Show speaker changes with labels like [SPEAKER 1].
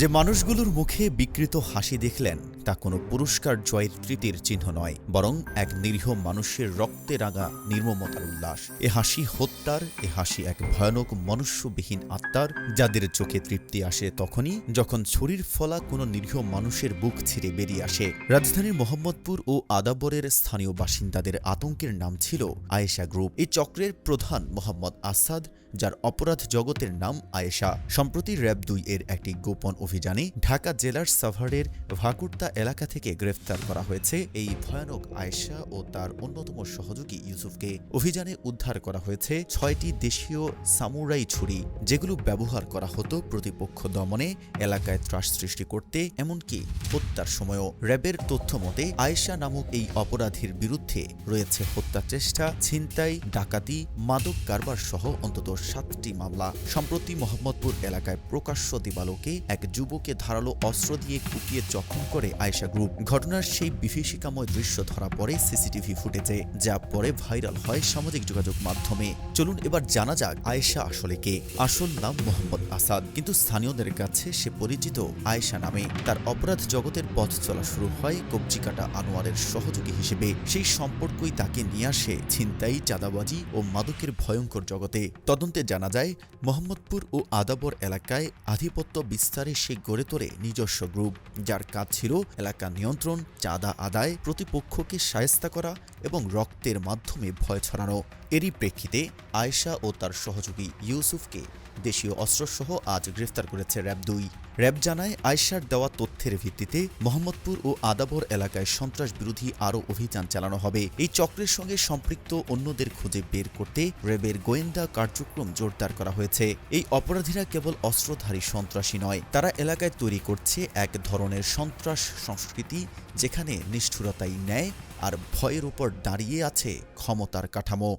[SPEAKER 1] যে মানুষগুলোর মুখে বিকৃত হাসি দেখলেন তা কোনো পুরস্কার জয়ের তৃতীর চিহ্ন নয়, বরং এক নিরীহ মানুষের রক্তে রাঙা নির্মমতার উল্লাস। এ হাসি হত্যার, এ হাসি এক ভয়ানক মনুষ্যবিহীন আত্মার, যাদের চোখে তৃপ্তি আসে তখনই যখন ছুরির ফলা কোনো নিরীহ মানুষের বুক ছিঁড়ে বেরিয়ে আসে। রাজধানীর মোহাম্মদপুর ও আদাবরের স্থানীয় বাসিন্দাদের আতঙ্কের নাম ছিল আয়েশা গ্রুপ। এই চক্রের প্রধান মোহাম্মদ আসাদ, যার অপরাধ জগতের নাম আয়েশা। সম্প্রতি র্যাব দুই এর একটি গোপন অভিযানে ঢাকা জেলার সাভারের ভাকুর্তা এলাকা থেকে গ্রেফতার করা হয়েছে। এই ভয়ানক আয়েশা ও তার অন্যতম সহযোগী ইউসুফকে অভিযানে উদ্ধার করা হয়েছে ছয়টি দেশীয় সামুরাই ছুরি, যেগুলো ব্যবহার করা হতো প্রতিপক্ষ দমনে। এলাকায় ত্রাস সৃষ্টি করতে, এমনকি হত্যার সময়ও। র্যাবের তথ্য মতে, আয়েশা নামক এই অপরাধীর বিরুদ্ধে রয়েছে হত্যা চেষ্টা, ছিনতাই, ডাকাতি, মাদক কারবার সহ অন্তত সাতটি মামলা। সম্প্রতি মোহাম্মদপুর এলাকায় প্রকাশ্য দিবালোকে এক যুবকে ধারালো অস্ত্র দিয়ে কুপিয়ে জখম করে আয়েশা গ্রুপ ঘটনার সেই বিভীষিকাময় দৃশ্য ধরা পড়ে সিসিটিভি ফুটেজে যা পরে ভাইরাল হয় সামাজিক যোগাযোগ মাধ্যমে। চলুন এবার জানা যাক আয়েশা আসলে কে। আসল নাম মোহাম্মদ আসাদ, কিন্তু স্থানীয়দের কাছে সে পরিচিত আয়েশা নামে। তার অপরাধ জগতের পথ চলা শুরু হয় কবজিকাটা আনোয়ারের সহযোগী হিসেবে। সেই সম্পর্কই তাকে নিয়ে আসে ছিনতাই, চাঁদাবাজি ও মাদকের ভয়ঙ্কর জগতে। তদন্তে জানা যায়, মোহাম্মদপুর ও আদাবর এলাকায় আধিপত্য বিস্তারে সে গড়ে তোলে নিজস্ব গ্রুপ যার কাজ ছিল এলাকা নিয়ন্ত্রণ, চাঁদা আদায়, প্রতিপক্ষকে সায়স্তা করা এবং রক্তের মাধ্যমে ভয় ছড়ানো। এরই প্রেক্ষিতে আয়েশা ও তার সহযোগী ইউসুফকে দেশীয় অস্ত্রসহ আজ গ্রেফতার করেছে র্যাব দুই। র্যাব জানায় আয়েশার দেওয়া তথ্যের ভিত্তিতে মোহাম্মদপুর ও আদাবর এলাকায় সন্ত্রাস বিরোধী আরও অভিযান চালানো হবে। এই চক্রের সঙ্গে সম্পৃক্ত অন্যদের খুঁজে বের করতে র্যাবের গোয়েন্দা কার্যক্রম জোরদার করা হয়েছে। এই অপরাধীরা কেবল অস্ত্রধারী সন্ত্রাসী নয়, তারা এলাকায় তৈরি করছে এক ধরনের সন্ত্রাস সংস্কৃতি যেখানে নিষ্ঠুরতাই ন্যায় আর ভয়ের উপর দাঁড়িয়ে আছে ক্ষমতার কাঠামো।